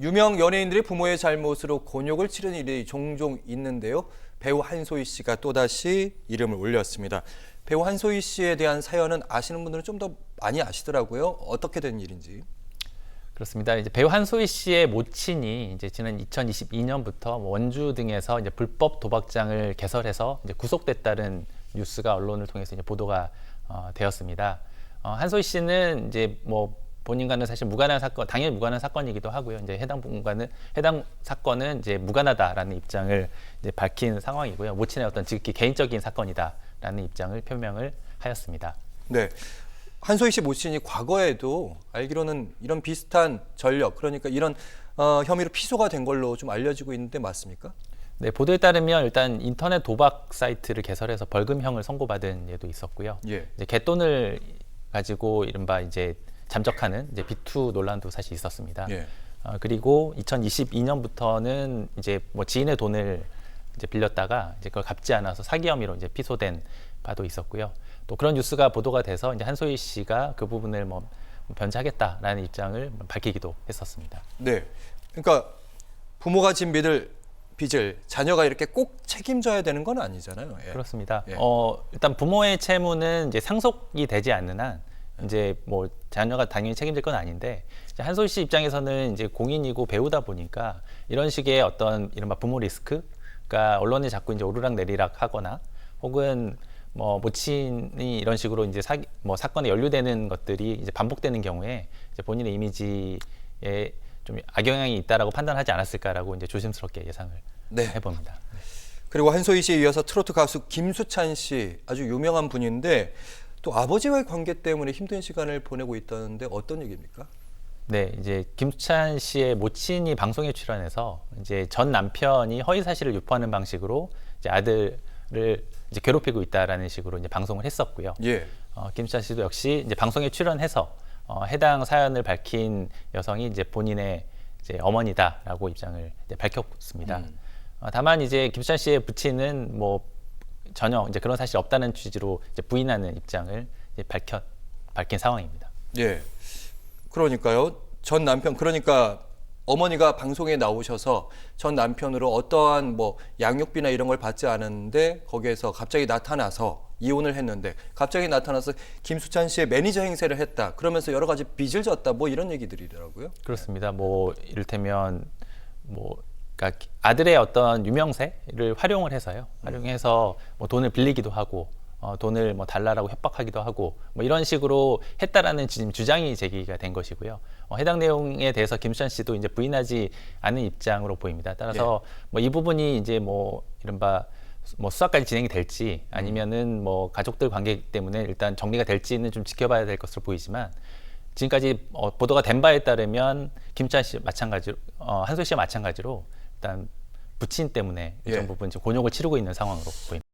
유명 연예인들이 부모의 잘못으로 곤욕을 치르는 일이 종종 있는데요. 배우 한소희 씨가 또다시 이름을 올렸습니다. 배우 한소희 씨에 대한 사연은 아시는 분들은 좀 더 많이 아시더라고요. 어떻게 된 일인지. 그렇습니다. 이제 배우 한소희 씨의 모친이 이제 지난 2022년부터 뭐 원주 등에서 이제 불법 도박장을 개설해서 이제 구속됐다는 뉴스가 언론을 통해서 이제 보도가 어, 되었습니다. 어, 한소희 씨는 이제 뭐 본인과는 사실 무관한 사건, 당연히 무관한 사건이기도 하고요. 이제 해당 분과는 해당 사건은 이제 무관하다라는 입장을 이제 밝힌 상황이고요. 모친의 어떤 지극히 개인적인 사건이다라는 입장을 표명을 하였습니다. 네. 한소희 씨 모친이 과거에도 알기로는 이런 비슷한 전력, 그러니까 이런 어, 혐의로 피소가 된 걸로 좀 알려지고 있는데 맞습니까? 네, 보도에 따르면 일단 인터넷 도박 사이트를 개설해서 벌금형을 선고받은 예도 있었고요. 예. 이제 갯돈을 가지고 이른바 이제 잠적하는 이제 비투 논란도 사실 있었습니다. 예. 어, 그리고 2022년부터는 이제 뭐 지인의 돈을 이제 빌렸다가 이제 그걸 갚지 않아서 사기 혐의로 이제 피소된 바도 있었고요. 또 그런 뉴스가 보도가 돼서 이제 한소희 씨가 그 부분을 뭐 변제하겠다라는 입장을 밝히기도 했었습니다. 네. 그러니까 부모가 진 빚을 빚을 자녀가 이렇게 꼭 책임져야 되는 건 아니잖아요. 예. 그렇습니다. 예. 어, 일단 부모의 채무는 이제 상속이 되지 않는 한 이제 뭐 자녀가 당연히 책임질 건 아닌데 한솔 씨 입장에서는 이제 공인이고 배우다 보니까 이런 식의 어떤 이른바 부모 리스크가 언론에 자꾸 이제 오르락 내리락 하거나 혹은 뭐 모친이 이런 식으로 이제 사기 뭐 사건에 연루되는 것들이 이제 반복되는 경우에 이제 본인의 이미지에 좀 악영향이 있다라고 판단하지 않았을까라고 이제 조심스럽게 예상을 네. 해봅니다. 그리고 한소희 씨에 이어서 트로트 가수 김수찬 씨 아주 유명한 분인데 또 아버지와의 관계 때문에 힘든 시간을 보내고 있다는데 어떤 얘기입니까? 네, 이제 김수찬 씨의 모친이 방송에 출연해서 이제 전 남편이 허위 사실을 유포하는 방식으로 이제 아들을 이제 괴롭히고 있다라는 식으로 이제 방송을 했었고요. 예. 어, 김수찬 씨도 역시 이제 방송에 출연해서 어, 해당 사연을 밝힌 여성이 이제 본인의 이제 어머니다라고 입장을 이제 밝혔습니다. 음. 어, 다만 이제 김수찬 씨의 부친은 뭐 전혀 이제 그런 사실 없다는 취지로 이제 부인하는 입장을 이제 밝혔 밝힌 상황입니다. 예. 그러니까요. 전 남편 그러니까 어머니가 방송에 나오셔서 전 남편으로 어떠한 뭐 양육비나 이런 걸 받지 않았는데 거기에서 갑자기 나타나서 이혼을 했는데 갑자기 나타나서 김수찬 씨의 매니저 행세를 했다. 그러면서 여러 가지 빚을 졌다. 뭐 이런 얘기들이더라고요. 그렇습니다. 뭐 이를테면 뭐 그러니까 아들의 어떤 유명세를 활용을 해서요. 활용해서 뭐 돈을 빌리기도 하고 어, 돈을 뭐 달라라고 협박하기도 하고 뭐 이런 식으로 했다라는 지금 주장이 제기가 된 것이고요. 어, 해당 내용에 대해서 김수찬 씨도 이제 부인하지 않은 입장으로 보입니다. 따라서 뭐이 부분이 이제 뭐 이른바 뭐 수사까지 진행이 될지 아니면은 뭐 가족들 관계 때문에 일단 정리가 될지는 좀 지켜봐야 될 것으로 보이지만 지금까지 어, 보도가 된 바에 따르면 김찬 씨 마찬가지로 어, 한솔 씨와 마찬가지로 일단 부친 때문에 일정 예. 부분 지금 곤욕을 치르고 있는 상황으로 보입니다.